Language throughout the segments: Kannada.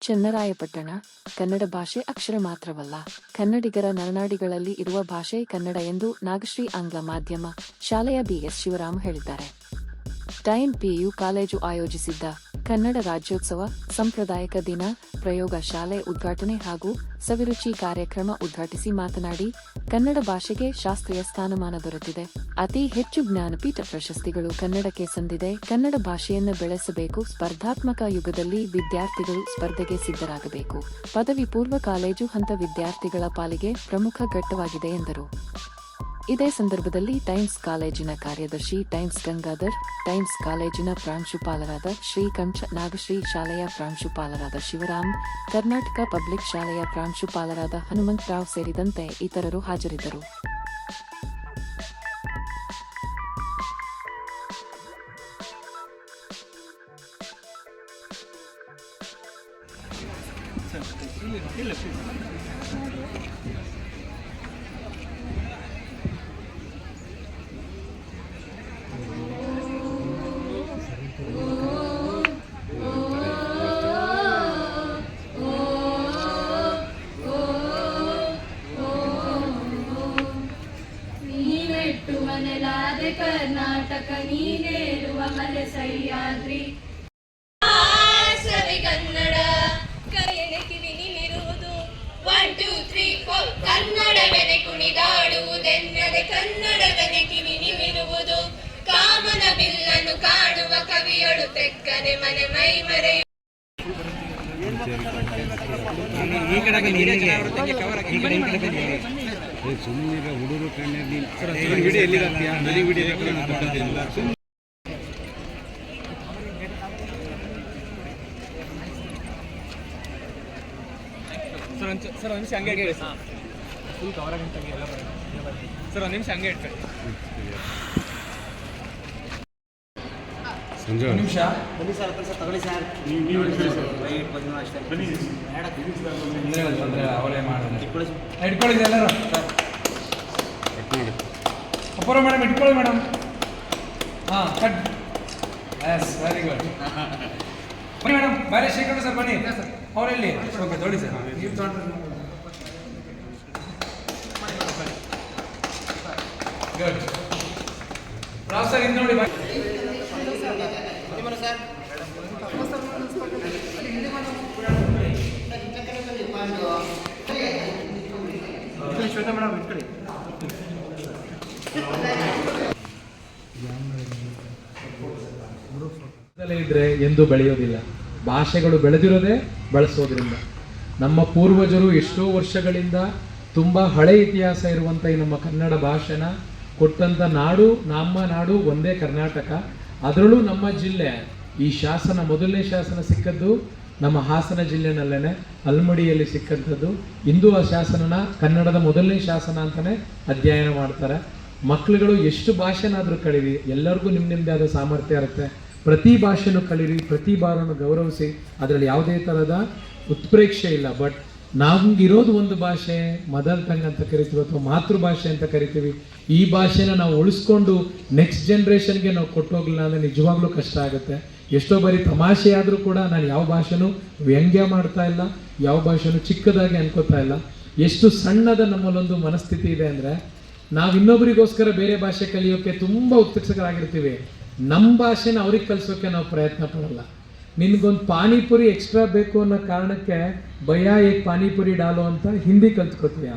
ಚೆನ್ನರಾಯಪಟ್ಟಣ, ಕನ್ನಡ ಭಾಷೆ ಅಕ್ಷರ ಮಾತ್ರವಲ್ಲ. ಕನ್ನಡಿಗರ ನರನಾಡಿಗಳಲ್ಲಿ ಇರುವ ಭಾಷೆ ಕನ್ನಡ ಎಂದು ನಾಗಶ್ರೀ ಆಂಗ್ಲ ಮಾಧ್ಯಮ, ಶಾಲೆಯ ಬಿಎಸ್ ಶಿವರಾಮ್ ಹೇಳಿದ್ದಾರೆ. ಟೈಮ್ ಪಿಯು ಕಾಲೇಜು ಆಯೋಜಿಸಿದ್ದ ಕನ್ನಡ ರಾಜ್ಯೋತ್ಸವ, ಸಾಂಪ್ರದಾಯಿಕ ದಿನ, ಪ್ರಯೋಗ ಶಾಲೆ ಉದ್ಘಾಟನೆ ಹಾಗೂ ಸವಿರುಚಿ ಕಾರ್ಯಕ್ರಮ ಉದ್ಘಾಟಿಸಿ ಮಾತನಾಡಿ, ಕನ್ನಡ ಭಾಷೆಗೆ ಶಾಸ್ತ್ರೀಯ ಸ್ಥಾನಮಾನ ದೊರೆತಿದೆ. ಅತಿ ಹೆಚ್ಚು ಜ್ಞಾನಪೀಠ ಪ್ರಶಸ್ತಿಗಳು ಕನ್ನಡಕ್ಕೆ ಸಂದಿದೆ. ಕನ್ನಡ ಭಾಷೆಯನ್ನು ಬೆಳೆಸಬೇಕು. ಸ್ಪರ್ಧಾತ್ಮಕ ಯುಗದಲ್ಲಿ ವಿದ್ಯಾರ್ಥಿಗಳು ಸ್ಪರ್ಧೆಗೆ ಸಿದ್ಧರಾಗಬೇಕು. ಪದವಿ ಪೂರ್ವ ಕಾಲೇಜು ಹಂತ ವಿದ್ಯಾರ್ಥಿಗಳ ಪಾಲಿಗೆ ಪ್ರಮುಖ ಘಟ್ಟವಾಗಿದೆ ಎಂದರು. ಇದೇ ಸಂದರ್ಭದಲ್ಲಿ ಟೈಮ್ಸ್ ಕಾಲೇಜಿನ ಕಾರ್ಯದರ್ಶಿ ಟೈಮ್ಸ್ ಗಂಗಾಧರ್, ಟೈಮ್ಸ್ ಕಾಲೇಜಿನ ಪ್ರಾಂಶುಪಾಲರಾದ ಶ್ರೀ ಕಂಚ ನಾಗಶ್ರೀ, ಶಾಲೆಯ ಪ್ರಾಂಶುಪಾಲರಾದ ಶಿವರಾಮ್, ಕರ್ನಾಟಕ ಪಬ್ಲಿಕ್ ಶಾಲೆಯ ಪ್ರಾಂಶುಪಾಲರಾದ ಹನುಮಂತರಾವ್ ಸೇರಿದಂತೆ ಇತರರು ಹಾಜರಿದ್ದರು. ನೀನೆಟ್ಟುವ ನೆಲಾದೆ ಕರ್ನಾಟಕ ನೀನೇರುವ ಮಲೆ ಸಹ್ಯಾದ್ರಿ. ಸರಿ ಕನ್ನಡ ಕೈಯಲ್ಲಿ ಕಿವಿ ನಿಮಿರುವುದು ಒನ್ ಟೂ ತ್ರೀ ಫೋರ್ ಕನ್ನಡವೆನೆ ಕುಣಿದಾಡುವುದೆನ್ನದೆ ಕನ್ನಡವೆನೆ ಕಿವಿ ನಿಮಿರುವುದು ಕಾಮನ ಬಿಲ್ಲನ್ನು ಕಾಣುವ ಕವಿಯಳು ತೆಕ್ಕನೆ ಮನೆ ಮೈ ಮರೆಯು. ಈ ಕಡೆ ಈ ಕಡೆ ಬನ್ನಿ. ಸುಮ್ಮನೆ ಹುಡುಗರು ಕಣ್ಣಲ್ಲಿ ಈ ವಿಡಿಯೋ ಎಲ್ಲಿಗೆ ಹಾಕ್ತೀಯಾ? ನನಗೆ ಬಿಡಿ. ಸರ್ ಒಂದು ಸರ್ ಒಂದು ನಿಮಿಷ ಹಂಗೆ ಇಟ್ಕೊಳ್ಳಿ ಸರ್ ಬನ್ನಿ ಸರ್ ಆಗಂತಂಗೆ ಸರ್ ಬರುತ್ತೆ. ಸರ್. ಒಂದು ನಿಮಿಷ ಹಂಗೆ ಇಟ್ಕೊಳ್ಳಿ ಸಂಜೆ ನಿಮಿಷ ಅಂದರೆ ಅವರೇ ಮಾಡೋದು. ಇಟ್ಕೊಳ್ಳಿ ಎಲ್ಲರೂ. ಸರ್. ಅಪ್ಪರ ಮೇಡಮ್ ಇಟ್ಕೊಳ್ಳಿ ಮೇಡಮ್. ಹಾಂ ಕಟ್. ಎಸ್ ವೆರಿ ಗುಡ್ ಬನ್ನಿ ಮೇಡಮ್ ಬೇರೆ ಶೇಖರ್ ಸರ್ ಬನ್ನಿ. ಅವರೆಲ್ಲಿ. ಓಕೆ ತೊಳಿ ಸರ್. ನೀವು ಗುಡ್ ರಾವ್ ಸರ್ ಹಿಂದೆ ನೋಡಿ ಇದ್ರೆ ಎಂದು ಬೆಳೆಯೋದಿಲ್ಲ. ಭಾಷೆಗಳು ಬೆಳೆದಿರೋದೇ ಬಳಸೋದ್ರಿಂದ. ನಮ್ಮ ಪೂರ್ವಜರು ಎಷ್ಟೋ ವರ್ಷಗಳಿಂದ ತುಂಬಾ ಹಳೆ ಇತಿಹಾಸ ಇರುವಂಥ ಈ ನಮ್ಮ ಕನ್ನಡ ಭಾಷೆನ ಕೊಟ್ಟಂಥ ನಾಡು, ನಮ್ಮ ನಾಡು ಒಂದೇ ಕರ್ನಾಟಕ. ಅದರಲ್ಲೂ ನಮ್ಮ ಜಿಲ್ಲೆ, ಈ ಶಾಸನ, ಮೊದಲನೇ ಶಾಸನ ಸಿಕ್ಕದ್ದು ನಮ್ಮ ಹಾಸನ ಜಿಲ್ಲೆನಲ್ಲೇನೆ, ಅಲ್ಮಡಿಯಲ್ಲಿ ಸಿಕ್ಕಂಥದ್ದು. ಇಂದು ಆ ಶಾಸನನ ಕನ್ನಡದ ಮೊದಲನೇ ಶಾಸನ ಅಂತಲೇ ಅಧ್ಯಯನ ಮಾಡ್ತಾರೆ. ಮಕ್ಕಳುಗಳು ಎಷ್ಟು ಭಾಷೆನಾದರೂ ಕಳೀರಿ, ಎಲ್ಲರಿಗೂ ನಿಮ್ಮ ನಿಮ್ಮದೇ ಆದ ಸಾಮರ್ಥ್ಯ ಇರುತ್ತೆ. ಪ್ರತಿ ಭಾಷೆನೂ ಕಳೀರಿ, ಪ್ರತಿ ಬಾರನ್ನು ಗೌರವಿಸಿ, ಅದರಲ್ಲಿ ಯಾವುದೇ ಥರದ ಉತ್ಪ್ರೇಕ್ಷೆ ಇಲ್ಲ. ಬಟ್ ನಮ್ಗಿರೋದು ಒಂದು ಭಾಷೆ ಮದರ್ ಟಂಗ್ ಅಂತ ಕರಿತೀವಿ ಅಥವಾ ಮಾತೃಭಾಷೆ ಅಂತ ಕರಿತೀವಿ. ಈ ಭಾಷೆನ ನಾವು ಉಳಿಸ್ಕೊಂಡು ನೆಕ್ಸ್ಟ್ ಜನ್ರೇಷನ್ಗೆ ನಾವು ಕೊಟ್ಟೋಗ್ಲಿಲ್ಲ ಅಂದರೆ ನಿಜವಾಗ್ಲೂ ಕಷ್ಟ ಆಗುತ್ತೆ. ಎಷ್ಟೋ ಬಾರಿ ತಮಾಷೆ ಆದರೂ ಕೂಡ ನಾನು ಯಾವ ಭಾಷೆನೂ ವ್ಯಂಗ್ಯ ಮಾಡ್ತಾ ಇಲ್ಲ, ಯಾವ ಭಾಷೆನೂ ಚಿಕ್ಕದಾಗಿ ಅನ್ಕೋತಾ ಇಲ್ಲ. ಎಷ್ಟು ಸಣ್ಣದ ನಮ್ಮಲ್ಲೊಂದು ಮನಸ್ಥಿತಿ ಇದೆ ಅಂದರೆ, ನಾವು ಇನ್ನೊಬ್ಬರಿಗೋಸ್ಕರ ಬೇರೆ ಭಾಷೆ ಕಲಿಯೋಕ್ಕೆ ತುಂಬ ಉತ್ಸುಕರಾಗಿರ್ತೀವಿ. ನಮ್ಮ ಭಾಷೆನ ಅವ್ರಿಗೆ ಕಲಿಸೋಕ್ಕೆ ನಾವು ಪ್ರಯತ್ನ ಪಡಲ್ಲ. ನಿನ್ಗೊಂದು ಪಾನಿಪುರಿ ಎಕ್ಸ್ಟ್ರಾ ಬೇಕು ಅನ್ನೋ ಕಾರಣಕ್ಕೆ ಭಯ ಏಕ್ ಪಾನಿಪುರಿ ಡಾಲೋ ಅಂತ ಹಿಂದಿ ಕಲ್ತ್ಕೋತೀಯ?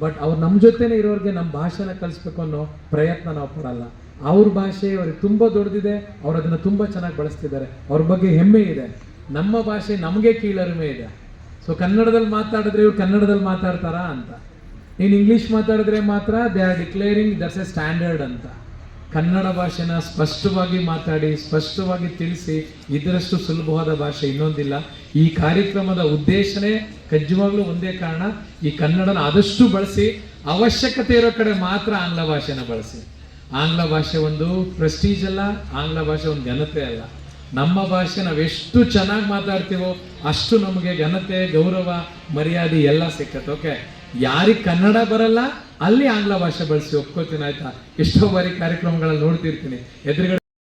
ಬಟ್ ಅವ್ರು ನಮ್ಮ ಜೊತೆನೇ ಇರೋರಿಗೆ ನಮ್ಮ ಭಾಷೆನ ಕಲಿಸ್ಬೇಕು ಅನ್ನೋ ಪ್ರಯತ್ನ ನಾವು ಪಡಲ್ಲ. ಅವ್ರ ಭಾಷೆ ಅವ್ರಿಗೆ ತುಂಬ ದೊಡ್ಡದಿದೆ ಅವ್ರು ಅದನ್ನು ತುಂಬ ಚೆನ್ನಾಗಿ ಬಳಸ್ತಿದ್ದಾರೆ. ಅವ್ರ ಬಗ್ಗೆ ಹೆಮ್ಮೆ ಇದೆ. ನಮ್ಮ ಭಾಷೆ ನಮಗೆ ಕೀಳರಿಮೆ ಇದೆ. ಸೊ ಕನ್ನಡದಲ್ಲಿ ಮಾತಾಡಿದ್ರೆ ಇವ್ರು ಕನ್ನಡದಲ್ಲಿ ಮಾತಾಡ್ತಾರಾ ಅಂತ. ನೀನು ಇಂಗ್ಲೀಷ್ ಮಾತಾಡಿದ್ರೆ ಮಾತ್ರ they are declaring that's a standard ಅಂತ. ಕನ್ನಡ ಭಾಷೆನ ಸ್ಪಷ್ಟವಾಗಿ ಮಾತಾಡಿ, ಸ್ಪಷ್ಟವಾಗಿ ತಿಳಿಸಿ, ಇದರಷ್ಟು ಸುಲಭವಾದ ಭಾಷೆ ಇನ್ನೊಂದಿಲ್ಲ. ಈ ಕಾರ್ಯಕ್ರಮದ ಉದ್ದೇಶನೇ ಖಜ್ಜವಾಗ್ಲೂ ಒಂದೇ ಕಾರಣ, ಈ ಕನ್ನಡನ ಆದಷ್ಟು ಬಳಸಿ, ಅವಶ್ಯಕತೆ ಇರೋ ಕಡೆ ಮಾತ್ರ ಆಂಗ್ಲ ಭಾಷೆನ ಬಳಸಿ. ಆಂಗ್ಲ ಭಾಷೆ ಒಂದು ಪ್ರೆಸ್ಟೀಜ್ ಅಲ್ಲ, ಆಂಗ್ಲ ಭಾಷೆ ಒಂದು ಘನತೆ ಅಲ್ಲ. ನಮ್ಮ ಭಾಷೆ ನಾವೆಷ್ಟು ಚೆನ್ನಾಗಿ ಮಾತಾಡ್ತೀವೋ ಅಷ್ಟು ನಮಗೆ ಘನತೆ, ಗೌರವ, ಮರ್ಯಾದೆ ಎಲ್ಲ ಸಿಕ್ಕತ್ತೆ ಓಕೆ ಯಾರಿಗೆ ಕನ್ನಡ ಬರಲ್ಲ ಅಲ್ಲಿ ಆಂಗ್ಲ ಭಾಷೆ ಬಳಸಿ ಒಪ್ಕೋತೀನಿ ಆಯ್ತಾ? ಎಷ್ಟೋ ಬಾರಿ ಕಾರ್ಯಕ್ರಮಗಳಲ್ಲಿ ನೋಡ್ತಿರ್ತೀನಿ. ಎದುರುಗಡೆ